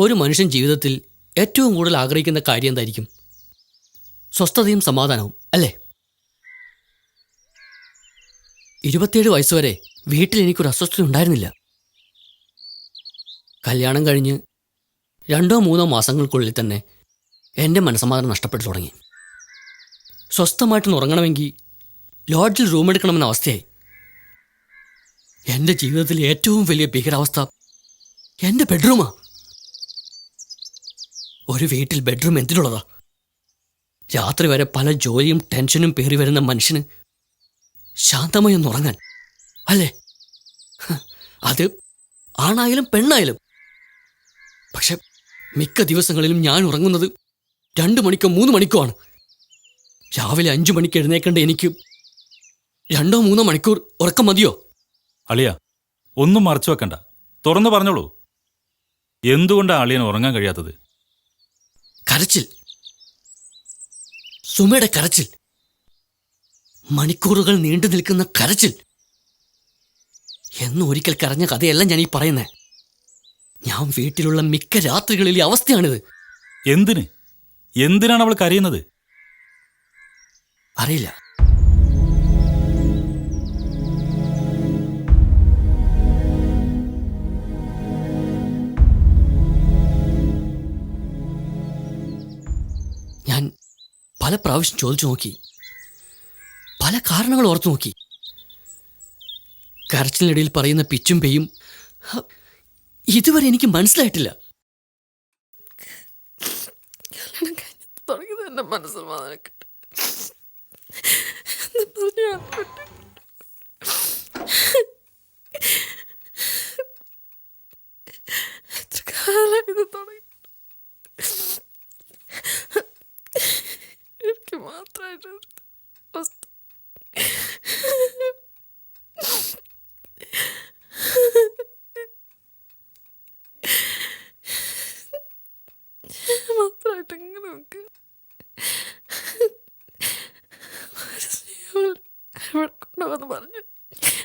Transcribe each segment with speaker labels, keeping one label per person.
Speaker 1: ഒരു മനുഷ്യൻ ജീവിതത്തിൽ ഏറ്റവും കൂടുതൽ ആഗ്രഹിക്കുന്ന കാര്യം എന്തായിരിക്കും? സ്വസ്ഥതയും സമാധാനവും അല്ലേ? ഇരുപത്തിയേഴ് വയസ്സുവരെ വീട്ടിൽ എനിക്കൊരു അസ്വസ്ഥത ഉണ്ടായിരുന്നില്ല. കല്യാണം കഴിഞ്ഞ് രണ്ടോ മൂന്നോ മാസങ്ങൾക്കുള്ളിൽ തന്നെ എന്റെ മനസ്സമാധാനം നഷ്ടപ്പെട്ടു തുടങ്ങി. സ്വസ്ഥമായിട്ടൊന്ന് ഉറങ്ങണമെങ്കിൽ ലോഡ്ജിൽ റൂം എടുക്കണമെന്ന അവസ്ഥയായി. എന്റെ ജീവിതത്തിലെ ഏറ്റവും വലിയ ഭീകരാവസ്ഥ എന്റെ ബെഡ്റൂമാ. ഒരു വീട്ടിൽ ബെഡ്റൂം എന്തിനുള്ളതാ? രാത്രി വരെ പല ജോലിയും ടെൻഷനും പേറി വരുന്ന മനുഷ്യന് ശാന്തമായി ഒന്ന് ഉറങ്ങാൻ. അല്ലേ? അത് ആണായാലും പെണ്ണായാലും. പക്ഷെ മിക്ക ദിവസങ്ങളിലും ഞാൻ ഉറങ്ങുന്നത് രണ്ട് മണിക്കോ മൂന്ന് മണിക്കോ ആണ്. രാവിലെ അഞ്ചു മണിക്ക് എഴുന്നേക്കേണ്ട എനിക്ക്? രണ്ടോ മൂന്നോ മണിക്കൂർ ഉറക്കം മതിയോ?
Speaker 2: അളിയ ഒന്നും മറച്ചു വെക്കണ്ട. തുറന്നു പറഞ്ഞോളൂ. എന്തുകൊണ്ടാണ് അളിയൻ ഉറങ്ങാൻ കഴിയാത്തത്?
Speaker 1: കരച്ചിൽ. സുമയുടെ കരച്ചിൽ. മണിക്കൂറുകൾ നീണ്ടു നിൽക്കുന്ന കരച്ചിൽ. എന്ന് ഒരിക്കൽ കരഞ്ഞ കഥയല്ല ഞാൻ ഈ പറയുന്നത് ഞാൻ വീട്ടിലുള്ള മിക്ക രാത്രികളിലെ അവസ്ഥയാണിത്.
Speaker 2: എന്തിന്? എന്തിനാണ് അവൾ കരയുന്നത്?
Speaker 1: അറിയില്ല. പല പ്രാവശ്യം ചോദിച്ചു നോക്കി. പല കാരണങ്ങൾ ഓർത്തു നോക്കി. കരച്ചിലിനിടയിൽ പറയുന്ന പിച്ചും പെയ്യും ഇതുവരെ എനിക്ക് മനസ്സിലായിട്ടില്ല.
Speaker 3: എത്ര ഇത് തുടങ്ങി? എനിക്ക് മാത്രമായിട്ട് അവസ്ഥ മാത്രമായിട്ട് ഇങ്ങനെ നോക്ക് അവിടെ കൊണ്ടുവന്ന് പറഞ്ഞു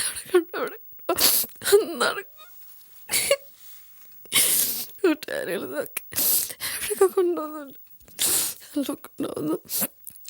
Speaker 3: അവിടെ കൊണ്ടവിടെ നടക്കും കൂട്ടുകാരികൾ നോക്കി എവിടെയൊക്കെ കൊണ്ടുവന്നുണ്ട് കൊണ്ടുവന്നു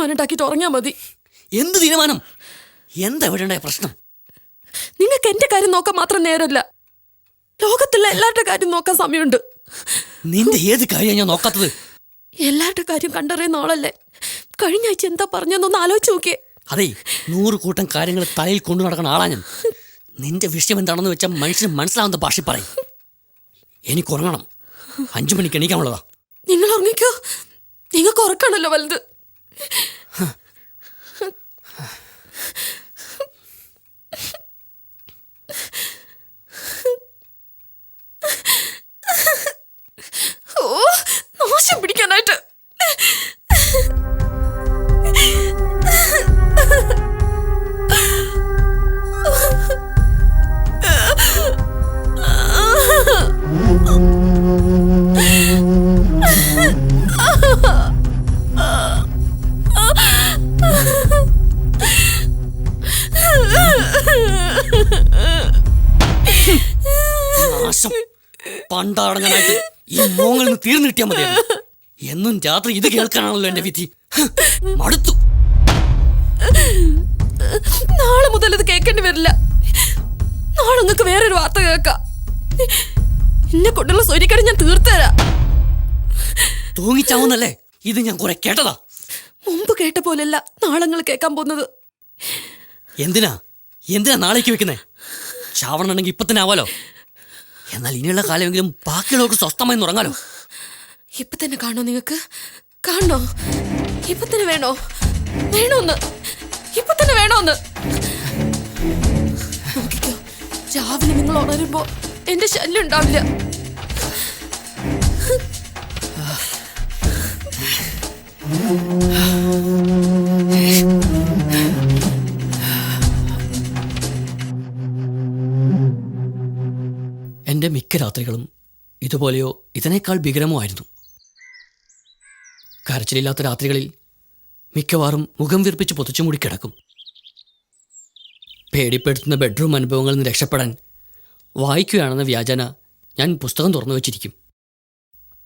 Speaker 3: തീരുമാനം ഉണ്ടാക്കിയിട്ട് മതി.
Speaker 1: എന്ത് തീരുമാനം? എന്താ ഇവിടെ ഉണ്ടായ പ്രശ്നം?
Speaker 3: നിങ്ങൾക്ക് എന്റെ കാര്യം നോക്കാൻ മാത്രം നേരമല്ല ലോകത്തുള്ള എല്ലാവരുടെ കാര്യം നോക്കാൻ സമയമുണ്ട്.
Speaker 1: നിന്റെ ഏത് കാര്യം ഞാൻ നോക്കാത്തത്?
Speaker 3: എല്ലാവരുടെ കാര്യം കണ്ടറിയുന്ന ആളല്ലേ. കഴിഞ്ഞ ആഴ്ച എന്താ പറഞ്ഞെന്നൊന്ന് ആലോചിച്ച് നോക്കിയേ.
Speaker 1: അതെ നൂറ് കൂട്ടം കാര്യങ്ങൾ തലയിൽ കൊണ്ടു നടക്കുന്ന ആളാ ഞാൻ. നിന്റെ വിഷയം എന്താണെന്ന് വെച്ചാൽ മനുഷ്യന് മനസ്സിലാവുന്ന ഭാഷ പറയും. എനിക്ക് ഉറങ്ങണം. അഞ്ചു മണിക്ക് എണീക്കാനുള്ളതാ.
Speaker 3: നിങ്ങൾ ഉറങ്ങിക്കോ. നിങ്ങൾക്ക് ഉറക്കാണല്ലോ വലുത്. Huh. നാശം
Speaker 1: പണ്ടാടങ്ങനായിട്ട് ഈ മോങ്ങളിൽ നിന്ന് തീർന്നു കിട്ടിയാൽ മതിയായിരുന്നു. എന്നും രാത്രി ഇത് കേൾക്കാനാണല്ലോ എന്റെ വിധി. മടുത്തു.
Speaker 3: നാളെ മുതൽ ഇത് കേൾക്കേണ്ടി വരില്ല. നാളെ നിങ്ങൾക്ക് വേറൊരു വാർത്ത കേൾക്കാം. എന്നെ കൊണ്ടുള്ള സ്വരിക്കടം ഞാൻ തീർത്തരാ
Speaker 1: തൂങ്ങിച്ചാവുന്നല്ലേ? ഇത് ഞാൻ കുറെ കേട്ടതാ.
Speaker 3: മുമ്പ് കേട്ട പോലെയല്ല നാളെ നിങ്ങൾ കേൾക്കാൻ പോകുന്നത്.
Speaker 1: എന്തിനാ? എന്തിനാ നാളേക്ക് വെക്കുന്നേ? ചാവണമെങ്കിൽ ഇപ്പൊ തന്നെ ആവാലോ? എന്നാൽ ഇനിയുള്ള കാലമെങ്കിലും ബാക്കിയുള്ളവർക്ക് സ്വസ്ഥമായി ഉറങ്ങാലോ?
Speaker 3: ഇപ്പൊ തന്നെ കാണോ നിങ്ങക്ക് കാണോ ഇപ്പൊ തന്നെ വേണോ? വേണോന്ന്? ഇപ്പൊ തന്നെ വേണോന്ന്? രാവിലെ നിങ്ങൾ ഉണരുമ്പോ എന്റെ ശല്യം ഉണ്ടാവില്ല.
Speaker 1: മിക്ക രാത്രികളും ഇതുപോലെയോ ഇതിനേക്കാൾ ഭീകരമോ ആയിരുന്നു കരച്ചിലില്ലാത്ത രാത്രികളിൽ മിക്കവാറും മുഖം വീർപ്പിച്ച് പൊതിച്ചു മൂടി കിടക്കും. പേടിപ്പെടുത്തുന്ന ബെഡ്റൂം അനുഭവങ്ങളിൽ നിന്ന് രക്ഷപ്പെടാൻ വായിക്കുകയാണെന്ന വ്യാജന ഞാൻ പുസ്തകം തുറന്നു വച്ചിരിക്കും.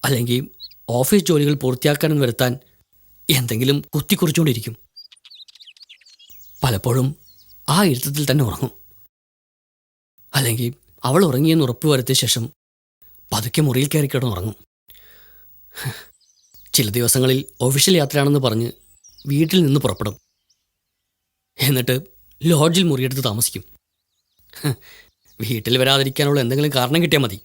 Speaker 1: അല്ലെങ്കിൽ ഓഫീസ് ജോലികൾ പൂർത്തിയാക്കാനും വരുത്താൻ എന്തെങ്കിലും കുത്തിക്കുറിച്ചുകൊണ്ടിരിക്കും. പലപ്പോഴും ആ ഇരുത്തത്തിൽ തന്നെ ഉറങ്ങും. അല്ലെങ്കിൽ അവൾ ഉറങ്ങിയെന്ന് ഉറപ്പ് വരുത്തിയ ശേഷം പതുക്കെ മുറിയിൽ കയറി കിടന്നുറങ്ങും. ചില ദിവസങ്ങളിൽ ഒഫീഷ്യൽ യാത്രയാണെന്ന് പറഞ്ഞ് വീട്ടിൽ നിന്ന് പുറപ്പെടും. എന്നിട്ട് ലോഡ്ജിൽ മുറിയെടുത്ത് താമസിക്കും. വീട്ടിൽ വരാതിരിക്കാനുള്ള എന്തെങ്കിലും കാരണം കിട്ടിയാൽ മതി.